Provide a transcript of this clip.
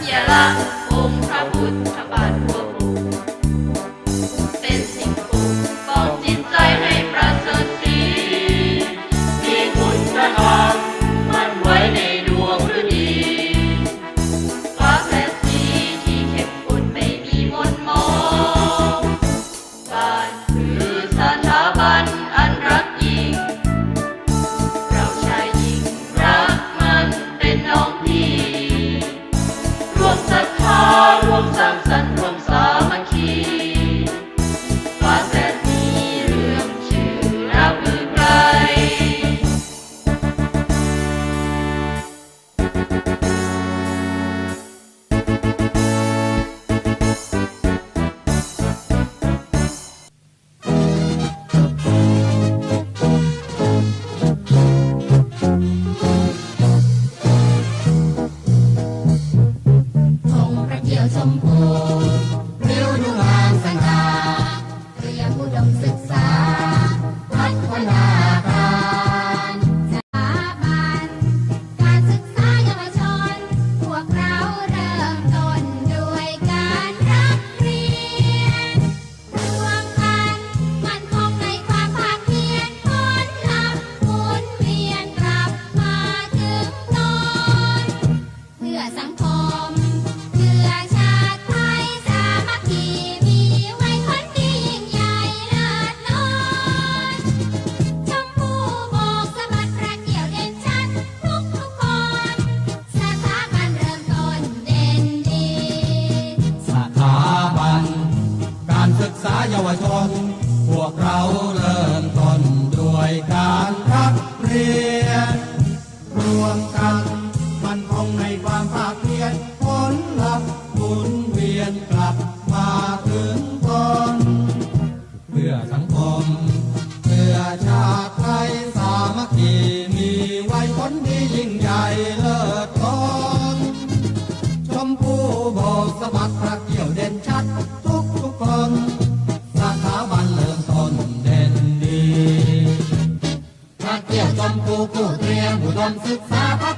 年了。 ศรัทธาร่วมสร้างสรรค์ Amen. นผลลัพธ์หมุนเวียนกลับมาถึงตนเพื่อสังคมเพื่อชาติไทยสามัคคีมีไว้ผลที่ยิ่งใหญ่เลิศล้นชมพู่บอกสะบัดพระเกี่ยวเด่นชัดทุกทุกคนสถาบันเริ่มตนเด่นดีพระเกี่ยวชมพู่กู้เตรียมอุดมศึกษาพัฒ